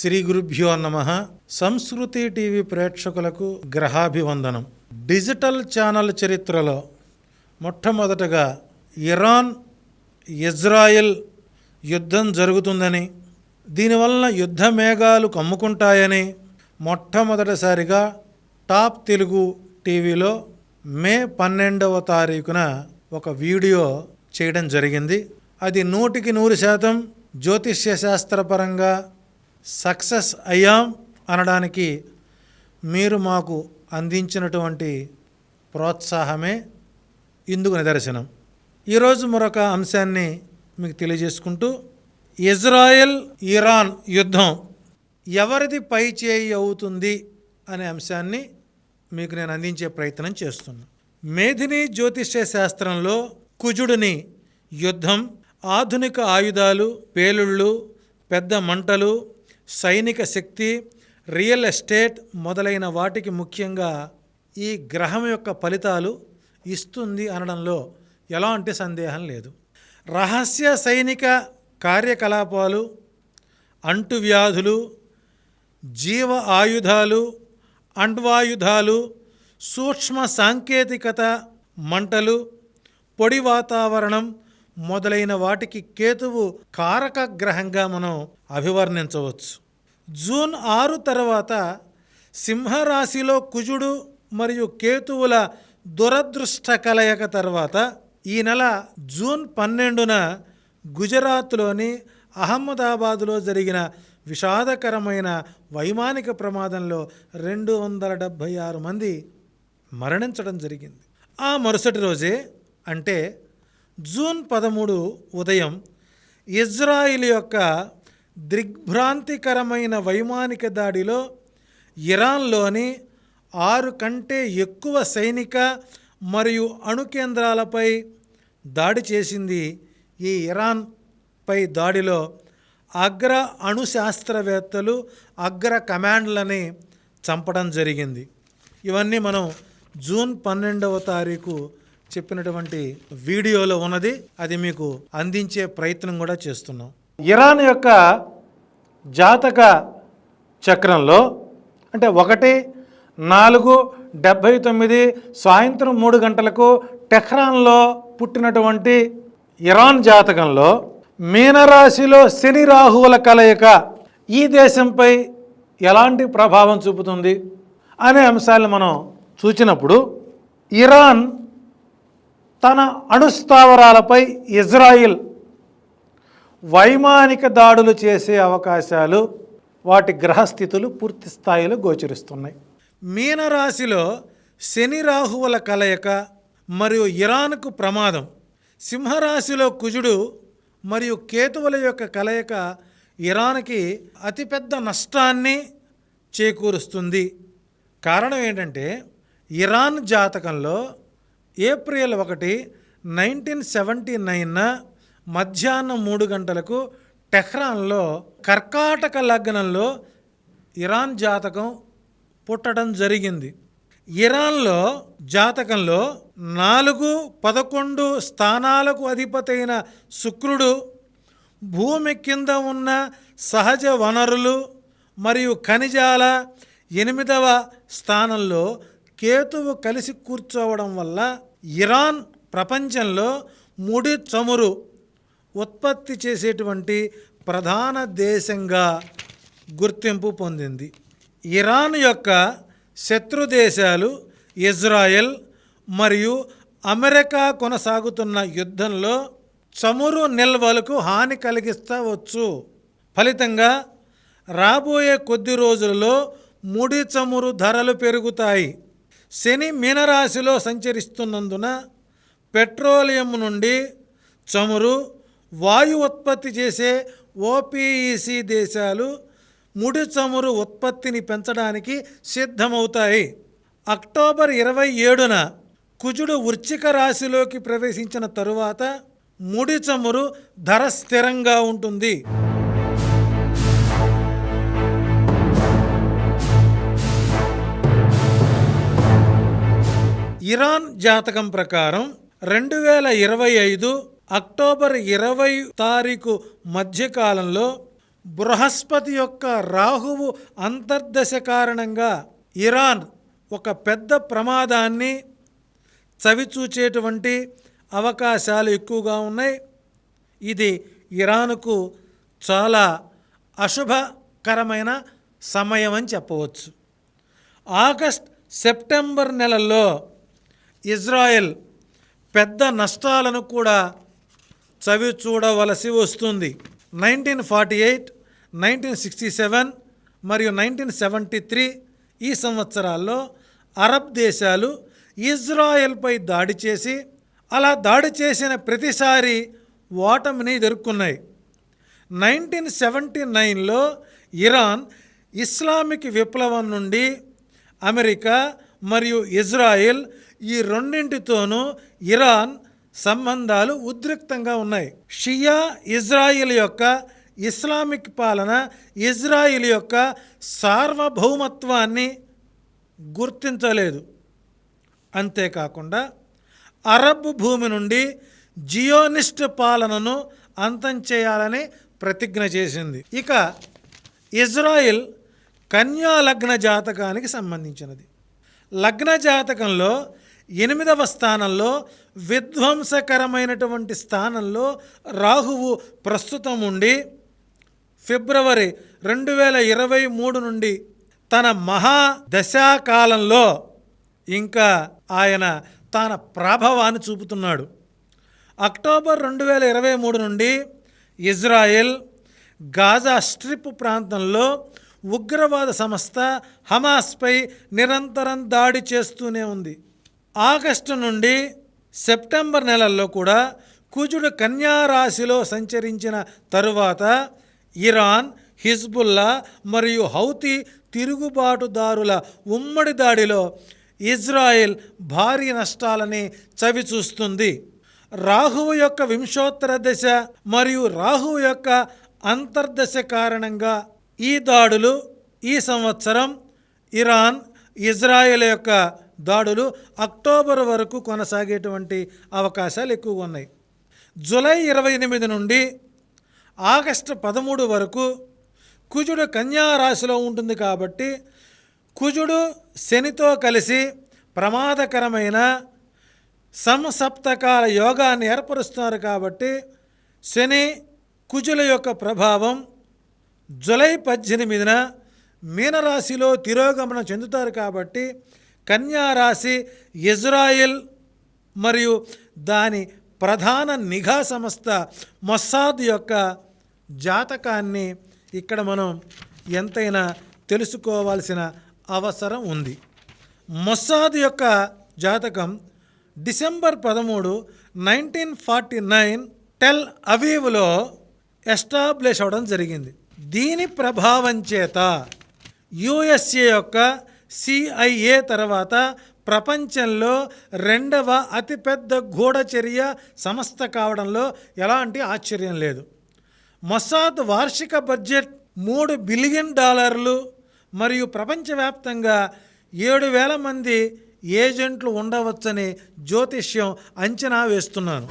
శ్రీ గురుభ్యో నమ. సంస్కృతి టీవీ ప్రేక్షకులకు గ్రహాభివందనం. డిజిటల్ ఛానల్ చరిత్రలో మొట్టమొదటగా ఇరాన్ ఇజ్రాయెల్ యుద్ధం జరుగుతుందని దీనివలన యుద్ధ మేఘాలు కమ్ముకుంటాయని మొట్టమొదటిసారిగా టాప్ తెలుగు టీవీలో మే పన్నెండవ తారీఖున ఒక వీడియో చేయడం జరిగింది. అది నూటికి నూరు శాతం జ్యోతిష్య శాస్త్రపరంగా సక్సెస్ అయ్యాం అనడానికి మీరు మాకు అందించినటువంటి ప్రోత్సాహమే ఇందుకు నిదర్శనం. ఈరోజు మరొక అంశాన్ని మీకు తెలియజేసుకుంటూ ఇజ్రాయెల్ ఇరాన్ యుద్ధం ఎవరిది పై చేయి అవుతుంది అనే అంశాన్ని మీకు నేను అందించే ప్రయత్నం చేస్తున్నాను మేధిని జ్యోతిష్య శాస్త్రంలో కుజుడిని యుద్ధం ఆధునిక ఆయుధాలు పేలుళ్ళు పెద్ద మంటలు సైనిక శక్తి రియల్ ఎస్టేట్ మొదలైన వాటికి ముఖ్యంగా ఈ గ్రహం యొక్క ఫలితాలు ఇస్తుంది అనడంలో ఎలాంటి సందేహం లేదు. రహస్య సైనిక కార్యకలాపాలు అంటువ్యాధులు జీవ ఆయుధాలు అండ్వాయుధాలు సూక్ష్మ సాంకేతికత మంటలు పొడి వాతావరణం మొదలైన వాటికి కేతువు కారక గ్రహంగా మనం అభివర్ణించవచ్చు. జూన్ ఆరు తర్వాత సింహరాశిలో కుజుడు మరియు కేతువుల దురదృష్ట కలయిక తర్వాత ఈ నెల జూన్ పన్నెండున గుజరాత్లోని అహ్మదాబాదులో జరిగిన విషాదకరమైన వైమానిక ప్రమాదంలో రెండు వందల డెబ్భై ఆరు మంది మరణించడం జరిగింది. ఆ మరుసటి రోజే అంటే జూన్ పదమూడు ఉదయం ఇజ్రాయిల్ యొక్క దిగ్భ్రాంతికరమైన వైమానిక దాడిలో ఇరాన్లోని ఆరు కంటే ఎక్కువ సైనిక మరియు అణు కేంద్రాలపై దాడి చేసింది ఈ ఇరాన్ పై దాడిలో అగ్ర అణు శాస్త్రవేత్తలు అగ్ర కమాండ్లని చంపడం జరిగింది. ఇవన్నీ మనం జూన్ పన్నెండవ తారీఖు చెప్పినటువంటి వీడియోలో ఉన్నది. అది మీకు అందించే ప్రయత్నం కూడా చేస్తున్నాం. ఇరాన్ యొక్క జాతక చక్రంలో అంటే ఒకటి నాలుగు డెబ్భై తొమ్మిది సాయంత్రం మూడు గంటలకు టెహ్రాన్లో పుట్టినటువంటి ఇరాన్ జాతకంలో మీనరాశిలో శని రాహువుల కలయిక ఈ దేశంపై ఎలాంటి ప్రభావం చూపుతుంది అనే అంశాలను మనం చూచినప్పుడు ఇరాన్ తన అణుస్థావరాలపై ఇజ్రాయిల్ వైమానిక దాడులు చేసే అవకాశాలు వాటి గ్రహస్థితులు పూర్తి స్థాయిలో గోచరిస్తున్నాయి. మీనరాశిలో శని రాహువుల కలయిక మరియు ఇరాన్కు ప్రమాదం సింహరాశిలో కుజుడు మరియు కేతువుల యొక్క కలయిక ఇరాన్కి అతిపెద్ద నష్టాన్ని చేకూరుస్తుంది. కారణం ఏంటంటే ఇరాన్ జాతకంలో ఏప్రిల్ ఒకటి నైన్టీన్ సెవెంటీ నైన్న మధ్యాహ్నం మూడు గంటలకు టెహ్రాన్లో కర్కాటక లగ్నంలో ఇరాన్ జాతకం పుట్టడం జరిగింది. ఇరాన్లో జాతకంలో నాలుగు పదకొండు స్థానాలకు అధిపతైన శుక్రుడు భూమి కింద ఉన్న సహజ వనరులు మరియు ఖనిజాల ఎనిమిదవ స్థానంలో కేతువు కలిసి కూర్చోవడం వల్ల ఇరాన్ ప్రపంచంలో ముడి చమురు ఉత్పత్తి చేసేటువంటి ప్రధాన దేశంగా గుర్తింపు పొందింది. ఇరాన్ యొక్క శత్రు దేశాలు ఇజ్రాయెల్ మరియు అమెరికా కొనసాగుతున్న యుద్ధంలో చమురు నిల్వలకు హాని కలిగిస్తవచ్చు. ఫలితంగా రాబోయే కొద్ది రోజులలో ముడి చమురు ధరలు పెరుగుతాయి. శని మీనరాశిలో సంచరిస్తున్నందున పెట్రోలియం నుండి చమురు వాయు ఉత్పత్తి చేసే ఓపీఈసీ దేశాలు ముడి చమురు ఉత్పత్తిని పెంచడానికి సిద్ధమవుతాయి. అక్టోబర్ ఇరవై ఏడున కుజుడు వృచ్చిక రాశిలోకి ప్రవేశించిన తరువాత ముడి చమురు ధర స్థిరంగా ఉంటుంది. ఇరాన్ జాతకం ప్రకారం రెండు వేల ఇరవై ఐదు అక్టోబర్ ఇరవై తారీఖు మధ్యకాలంలో బృహస్పతి యొక్క రాహువు అంతర్దశ కారణంగా ఇరాన్ ఒక పెద్ద ప్రమాదాన్ని చవిచూచేటువంటి అవకాశాలు ఎక్కువగా ఉన్నాయి. ఇది ఇరాన్కు చాలా అశుభకరమైన సమయం అని చెప్పవచ్చు. ఆగస్ట్ సెప్టెంబర్ నెలల్లో ఇజ్రాయెల్ పెద్ద నష్టాలను కూడా చవి చూడవలసి వస్తుంది. Nineteen forty eight nineteen sixty seven మరియు నైన్టీన్ సెవెంటీ త్రీ ఈ సంవత్సరాల్లో అరబ్ దేశాలు ఇజ్రాయెల్పై దాడి చేసి అలా దాడి చేసిన ప్రతిసారి ఓటమిని ఎదుర్కొన్నాయి. నైన్టీన్ సెవెంటీ నైన్లో ఇరాన్ ఇస్లామిక్ విప్లవం నుండి అమెరికా మరియు ఇజ్రాయెల్ ఈ రెండింటితోనూ ఇరాన్ సంబంధాలు ఉద్రిక్తంగా ఉన్నాయి. షియా ఇజ్రాయిల్ యొక్క ఇస్లామిక్ పాలన ఇజ్రాయిల్ యొక్క సార్వభౌమత్వాన్ని గుర్తించలేదు. అంతేకాకుండా అరబ్ భూమి నుండి జియోనిస్ట్ పాలనను అంతం చేయాలని ప్రతిజ్ఞ చేసింది. ఇక ఇజ్రాయిల్ కన్యా లగ్న జాతకానికి సంబంధించినది. లగ్న జాతకంలో ఎనిమిదవ స్థానంలో విధ్వంసకరమైనటువంటి స్థానంలో రాహువు ప్రస్తుతం ఉండి ఫిబ్రవరి రెండు వేల ఇరవై మూడు నుండి తన మహా దశాకాలంలో ఇంకా ఆయన తన ప్రభావాన్ని చూపుతున్నాడు. అక్టోబర్ రెండు వేల ఇరవై మూడు నుండి ఇజ్రాయెల్ గాజా స్ట్రిప్ ప్రాంతంలో ఉగ్రవాద సంస్థ హమాస్పై నిరంతరం దాడి చేస్తూనే ఉంది. ఆగస్టు నుండి సెప్టెంబర్ నెలల్లో కూడా కుజుడు కన్యా రాశిలో సంచరించిన తరువాత ఇరాన్ హిజ్బుల్లా మరియు హౌతీ తిరుగుబాటుదారుల ఉమ్మడి దాడిలో ఇజ్రాయెల్ భారీ నష్టాలని చవిచూస్తుంది. రాహువు యొక్క వింశోత్తర దశ మరియు రాహువు యొక్క అంతర్దశ కారణంగా ఈ దాడులు ఈ సంవత్సరం ఇరాన్ ఇజ్రాయెల్ యొక్క దాడులు అక్టోబర్ వరకు కొనసాగేటువంటి అవకాశాలు ఎక్కువగా ఉన్నాయి. జూలై ఇరవై ఎనిమిది నుండి ఆగస్టు పదమూడు వరకు కుజుడు కన్యా రాశిలో ఉంటుంది కాబట్టి కుజుడు శనితో కలిసి ప్రమాదకరమైన సంసప్తకాల యోగాన్ని ఏర్పరుస్తున్నారు కాబట్టి శని కుజుల యొక్క ప్రభావం జులై పద్దెనిమిదిన మీనరాశిలో తిరోగమనం చెందుతారు కాబట్టి కన్యా రాశి ఇజ్రాయిల్ మరియు దాని ప్రధాన నిఘా సంస్థ మొస్సాద్ యొక్క జాతకాన్ని ఇక్కడ మనం ఎంతైనా తెలుసుకోవాల్సిన అవసరం ఉంది. మొస్సాద్ యొక్క జాతకం డిసెంబర్ పదమూడు నైన్టీన్ ఫార్టీ నైన్ టెల్ అవీవ్లో ఎస్టాబ్లిష్ అవడం జరిగింది. దీని ప్రభావం చేత యుఎస్ఏ యొక్క సిఐఏ తర్వాత ప్రపంచంలో రెండవ అతిపెద్ద గూఢచర్య సంస్థ కావడంలో ఎలాంటి ఆశ్చర్యం లేదు. మొసాద్ వార్షిక బడ్జెట్ మూడు బిలియన్ డాలర్లు మరియు ప్రపంచవ్యాప్తంగా ఏడు వేల మంది ఏజెంట్లు ఉండవచ్చని జ్యోతిష్యం అంచనా వేస్తున్నాను.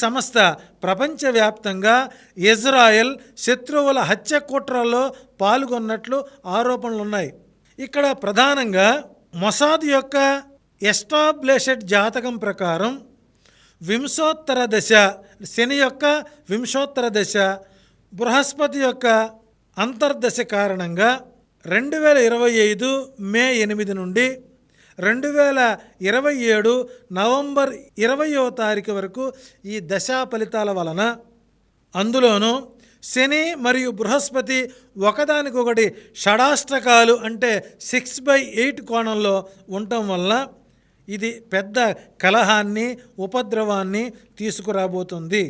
సంస్థ ప్రపంచవ్యాప్తంగా ఇజ్రాయెల్ శత్రువుల హత్య కుట్రల్లో పాల్గొన్నట్లు ఆరోపణలున్నాయి. ఇక్కడ ప్రధానంగా మొసాద్ యొక్క ఎస్టాబ్లిషెడ్ జాతకం ప్రకారం వింశోత్తర దశ శని యొక్క వింశోత్తర దశ బృహస్పతి యొక్క అంతర్దశ కారణంగా రెండు వేల ఇరవై ఐదు మే ఎనిమిది నుండి రెండు వేల ఇరవై ఏడు నవంబర్ ఇరవయో తారీఖు వరకు ఈ దశా ఫలితాల వలన అందులోనూ శని మరియు బృహస్పతి ఒకదానికొకటి షడాష్టకాలు అంటే సిక్స్ బై ఎయిట్ కోణంలో ఉండటం వల్ల ఇది పెద్ద కలహాన్ని ఉపద్రవాన్ని తీసుకురాబోతుంది.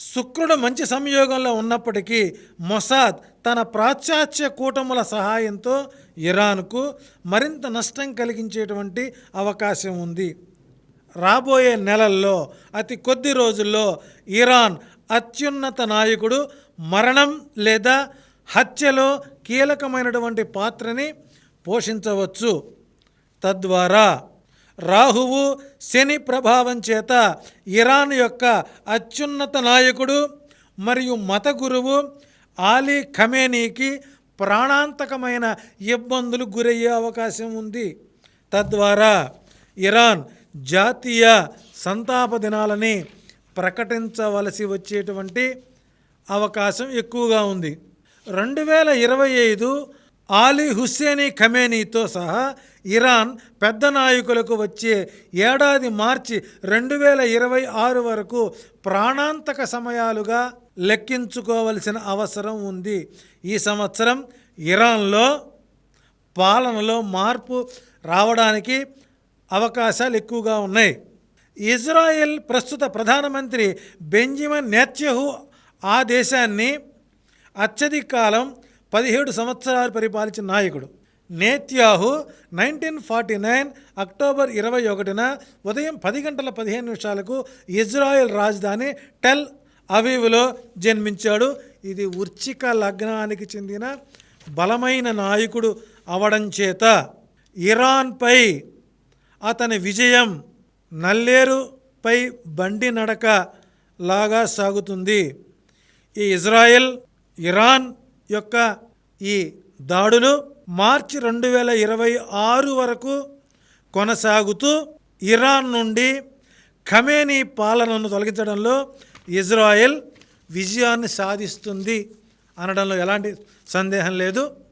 శుక్రుడు మంచి సంయోగంలో ఉన్నప్పటికీ మొసాద్ తన పాశ్చాత్య కూటముల సహాయంతో ఇరాన్కు మరింత నష్టం కలిగించేటువంటి అవకాశం ఉంది. రాబోయే నెలల్లో అతి కొద్ది రోజుల్లో ఇరాన్ అత్యున్నత నాయకుడు మరణం లేదా హత్యలో కీలకమైనటువంటి పాత్రని పోషించవచ్చు. తద్వారా రాహువు శని ప్రభావం చేత ఇరాన్ యొక్క అత్యున్నత నాయకుడు మరియు మత గురువు ఆలీ ఖమేనీకి ప్రాణాంతకమైన ఇబ్బందులు గురయ్యే అవకాశం ఉంది. తద్వారా ఇరాన్ జాతీయ సంతాప దినాలని ప్రకటించవలసి వచ్చేటువంటి అవకాశం ఎక్కువగా ఉంది. రెండు వేల ఇరవై ఐదు ఆలీ హుస్సేనీ ఖమేనీతో సహా ఇరాన్ పెద్ద నాయకులకు వచ్చే ఏడాది మార్చి రెండు వేల ఇరవై ఆరు వరకు ప్రాణాంతక సమయాలుగా లెక్కించుకోవలసిన అవసరం ఉంది. ఈ సంవత్సరం ఇరాన్లో పాలనలో మార్పు రావడానికి అవకాశాలు ఎక్కువగా ఉన్నాయి. ఇజ్రాయెల్ ప్రస్తుత ప్రధానమంత్రి బెంజమిన్ నెత్యహు ఆ దేశాన్ని అత్యధిక కాలం పదిహేడు సంవత్సరాలు పరిపాలించిన నాయకుడు. Netanyahu nineteen forty nine October ఇరవై ఒకటిన ఉదయం పది గంటల పదిహేను నిమిషాలకు ఇజ్రాయెల్ రాజధాని టెల్ అవీవ్లో జన్మించాడు. ఇది ఉర్చిక లగ్నానికి చెందిన బలమైన నాయకుడు అవడం చేత ఇరాన్పై అతని విజయం నల్లేరుపై బండి నడక లాగా సాగుతుంది. ఈ ఇజ్రాయెల్ ఇరాన్ యొక్క ఈ దాడులు మార్చి రెండు వేల ఇరవై ఆరు వరకు కొనసాగుతూ ఇరాన్ నుండి ఖమేనీ పాలనను తొలగించడంలో ఇజ్రాయెల్ విజయాన్ని సాధిస్తుంది అనడంలో ఎలాంటి సందేహం లేదు.